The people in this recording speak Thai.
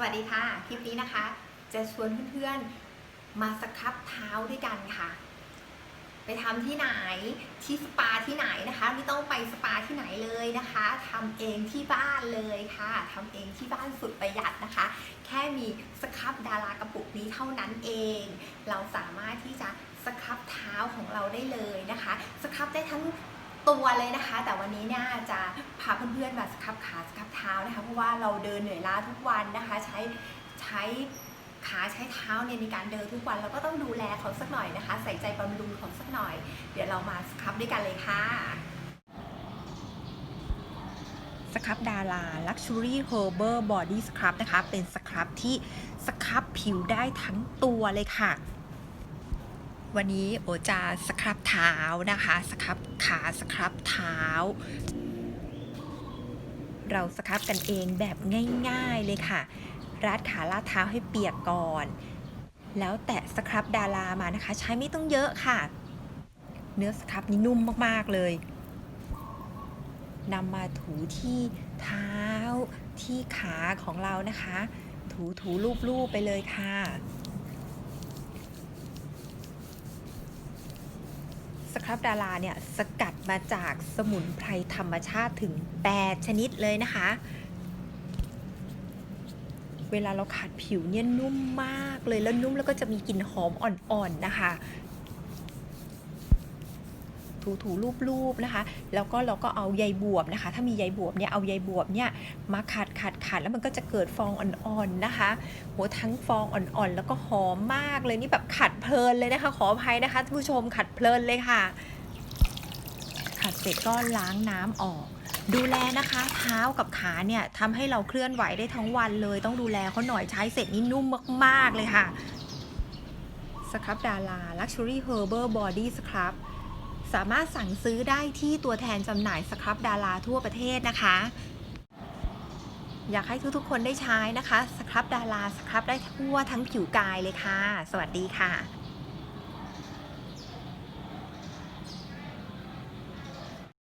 สวัสดีค่ะ คลิปนี้นะคะ จะชวนเพื่อนๆ มาสครับเท้าด้วยกันค่ะ ไปทำที่ไหนที่สปาที่ไหนนะคะ ไม่ต้องไปสปาที่ไหนเลยนะคะทำเองที่บ้านเลยค่ะทำเองที่บ้านสุดประหยัดนะคะ แค่มีสครับดารากระปุกนี้เท่านั้นเอง เราสามารถที่จะสครับเท้าของเราได้เลยนะคะ สครับได้ทั้ง ตัวเลยนะคะ แต่วันนี้เนี่ยจะพาเพื่อนๆมาสครับขาสครับเท้านะคะ เพราะว่าเราเดินเหนื่อยล้าทุกวันนะคะ ใช้ใช้ขาใช้เท้าเนี่ยในการเดินทุกวันเราก็ต้องดูแลเขาสักหน่อยนะคะ ใส่ใจบำรุงเขาสักหน่อย เดี๋ยวเรามาสครับด้วยกันเลยค่ะสครับดารา Luxury Herbal Body Scrub นะคะ เป็นสครับที่สครับผิวได้ทั้งตัวเลยค่ะ วันนี้โอจะสครับเท้านะคะสครับขาสครับเท้า เราสครับกันเองแบบง่าย ๆเลยค่ะ รัดขาลาดเท้าให้เปียกก่อน แล้วแตะสครับดารามานะคะ ใช้ไม่ต้องเยอะค่ะ เนื้อสครับนี่นุ่มมากๆเลยนำมาถูที่เท้าที่ขาของเรานะคะ ถูถูรูปรูปๆไปเลยค่ะ ครับดาราเนี่ยสกัดมาจากสมุนไพรธรรมชาติถึง 8 ชนิดเลยนะคะ เวลาเราขัดผิวเนี่ยนุ่มมากเลยแล้วนุ่มแล้วก็จะมีกลิ่นหอมอ่อนๆนะคะ ถูถูรูปรูปๆนะคะ แล้วก็เราก็เอาใยบวบนะคะ ถ้ามีใยบวบเนี่ยเอาใยบวบเนี่ยมาขัดขัดขัดแล้วมันก็จะเกิดฟองอ่อนๆนะคะโหทั้งฟองอ่อนๆ แล้วก็หอมมากเลยนี่แบบขัดเพลินเลยนะคะ ขออภัยนะคะท่านผู้ชมขัดเพลินเลยค่ะ ขัดเสร็จก็ล้างน้ำออกดูแลนะคะเท้ากับขาเนี่ยทำให้เราเคลื่อนไหวได้ทั้งวันเลย ต้องดูแลเขาหน่อยใช้เสร็จนี่นุ่มมาก ๆ เลยค่ะสครับดารา Luxury Herbal Body Scrub สามารถสั่งซื้อได้ที่ตัวแทนจำหน่ายสครับดาราทั่วประเทศนะคะ อยากให้ทุกๆคนได้ใช้นะคะ สครับดาราสครับได้ทั่วทั้งผิวกายเลยค่ะ สวัสดีค่ะ